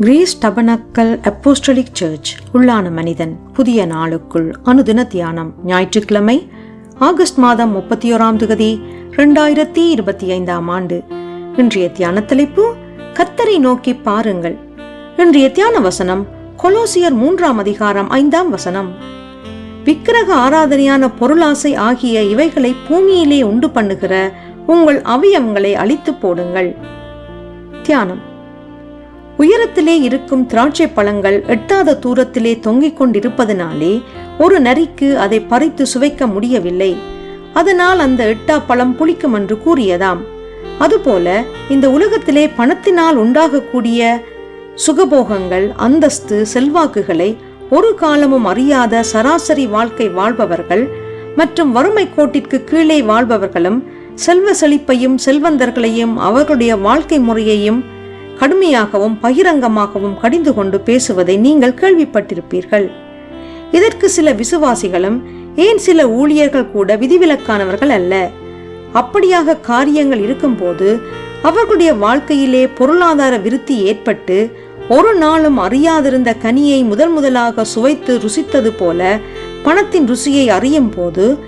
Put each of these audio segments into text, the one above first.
Greece tabernacle apostolic search உள்ளான மனிதன் புதிய நாளுக்குள் அனுதின தியானம் ஞாயிற்றுக்கிழமை ஆகஸ்ட் மாதம் முப்பத்தி ஓராம் தேதி ரெண்டாயிரத்தி இருபத்தி ஐந்தாம் ஆண்டு. இன்றைய தியான தலைப்பு கத்தரை நோக்கி பாருங்கள். இன்றைய தியான வசனம் கொலோசியர் மூன்றாம் அதிகாரம் ஐந்தாம் வசனம். விக்கிரக ஆராதனையான பொருளாசை ஆகிய இவைகளை பூமியிலே உண்டு பண்ணுகிற உங்கள் அவயவங்களை அழித்து போடுங்கள். தியானம். உயரத்திலே இருக்கும் திராட்சை பழங்கள் எட்டாத தூரத்திலே தொங்கிக் கொண்டிருப்பதனாலே ஒரு நரிக்கு அதை பறித்து சுவைக்க முடியவில்லை. அதனால் அந்த எட்டா பழம் புளிக்கும் என்று கூறியதாம். அதுபோல இந்த உலகத்திலே பணத்தினால் உண்டாகக்கூடிய சுகபோகங்கள் அந்தஸ்து செல்வாக்குகளை ஒரு காலமும் அறியாத சராசரி வாழ்க்கை வாழ்பவர்கள் மற்றும் வறுமை கோட்டிற்கு கீழே வாழ்பவர்களும் செல்வ செழிப்பையும் செல்வந்தர்களையும் அவர்களுடைய வாழ்க்கை முறையையும் கடுமையாகவும் பகிரங்கமாகவும் கடிந்து கொண்டு பேசுவதை நீங்கள் கேள்விப்பட்டிருப்பீர்கள். இதற்கு சில விசுவாசிகளும் ஏன் சில ஊழியர்கள் கூட விதிவிலக்கானவர்கள் அல்ல? அப்படியாக காரியங்கள் இருக்கும்போது அவர்களுடைய வாழ்க்கையிலே பொருளாதார விருத்தி ஏற்பட்டு ஒரு நாளும் அறியாதிருந்த கனியை முதல் முதலாக சுவைத்து ருசித்தது போல பணத்தின் ருசியை அறியும் போது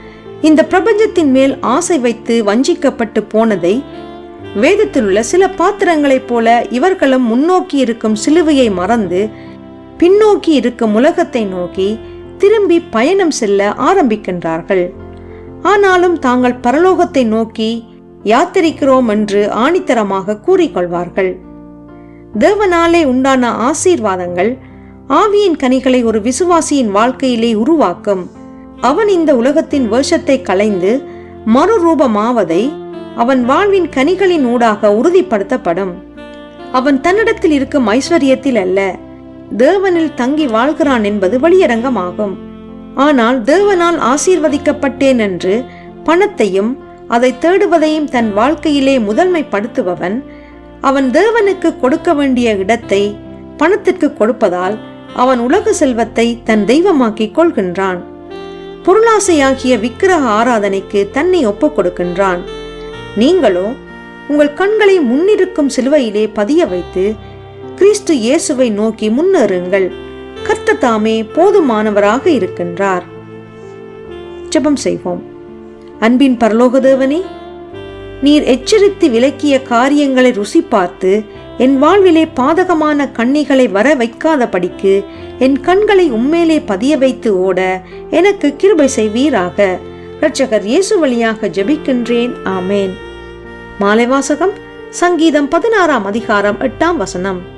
இந்த பிரபஞ்சத்தின் மேல் ஆசை வைத்து வஞ்சிக்கப்பட்டு போனதை வேதத்தில் உள்ள சில பாத்திரங்களைப் போல இவர்களும் முன்னோக்கி இருக்கும் சிலுவையை மறந்து பின்னோக்கி இருக்கும் உலகத்தை நோக்கி திரும்பி பயணம் செல்ல ஆரம்பிக்கின்றார்கள். ஆனாலும் தாங்கள் பரலோகத்தை நோக்கி யாத்திரிக்கிறோம் என்று ஆணித்தரமாக கூறிக்கொள்வார்கள். தேவனாலே உண்டான ஆசீர்வாதங்கள் ஆவியின் கனிகளை ஒரு விசுவாசியின் வாழ்க்கையிலே உருவாக்கும். அவன் இந்த உலகத்தின் வேஷத்தை களைந்து மறுரூபமாவதை அவன் வாழ்வின் கனிகளின் ஊடாக உறுதிப்படுத்தப்படும். அவன் தன்னிடத்தில் இருக்கும் ஐஸ்வர்யத்தில் அல்ல தேவனில் தங்கி வாழ்கிறான் என்பது வெளியரங்கமாகும். ஆனால் தேவனால் ஆசீர்வதிக்கப்பட்டேன் என்று பணத்தையும் அதை தேடுவதையும் தன் வாழ்க்கையிலே முதன்மைப்படுத்துபவன் அவன் தேவனுக்கு கொடுக்க வேண்டிய இடத்தை பணத்திற்கு கொடுப்பதால் அவன் உலக செல்வத்தை தன் தெய்வமாக்கிக் கொள்கின்றான். பொருளாசையாகிய விக்கிரக ஆராதனைக்கு தன்னை ஒப்புக் கொடுக்கின்றான். நீங்களோ உங்கள் கண்களை முன்னிருக்கும் சிலுவையிலே பதிய வைத்து கிறிஸ்து இயேசுவை நோக்கி முன்னேறுங்கள். கர்த்த தாமே போதுமானவராக இருக்கின்றார். ஜெபம் செய்வோம். அன்பின் பரலோக தேவனே நீர் எச்சரித்து விலக்கிய காரியங்களை ருசி பார்த்து என் வாழ்விலே பாதகமான கண்ணிகளை வர வைக்காதபடிக்கு என் கண்களை உம்மேலே பதிய வைத்து ஓட எனக்கு கிருபை செய்வீராக. இரட்சகர் இயேசு வழியாக ஜெபிக்கின்றேன். ஆமேன். மாலை வாசகம் சங்கீதம் பதினாறாம் அதிகாரம் எட்டாம் வசனம்.